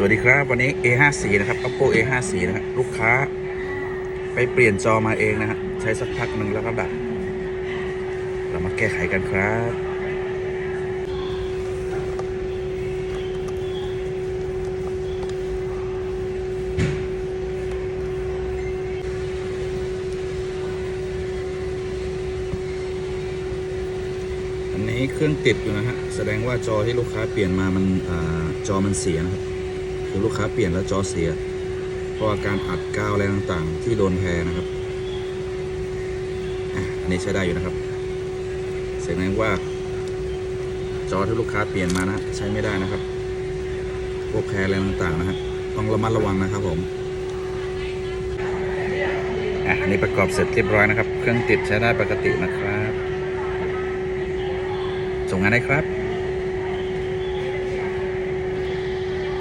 สวัสดีครับ วันนี้ A54 นะครับ Oppo A54 นะครับลูกค้า ไปเปลี่ยนจอมาเองนะฮะใช้สักพักหนึ่งแล้วก็แบบเรามาแก้ไขกันครับอันนี้เครื่องติดอยู่นะฮะ แสดงว่าจอที่ลูกค้าเปลี่ยนมามันอจอมันเสียนะครับ คือลูกค้าเปลี่ยนแล้วจอเสีย เพราะว่าการอัดกาวอะไรต่างๆ ที่โดนแพรนะครับอันนี้ใช้ได้อยู่นะครับแสดงว่า จอที่ลูกค้าเปลี่ยนมานะใช้ไม่ได้นะครับ พวกแพรอะไรต่างๆนะฮะต้องระมัดระวังนะครับผมอะอันนี้ประกอบเสร็จเรียบร้อยนะครับ เครื่องติดใช้ได้ปกตินะครับส่งงานได้ครับ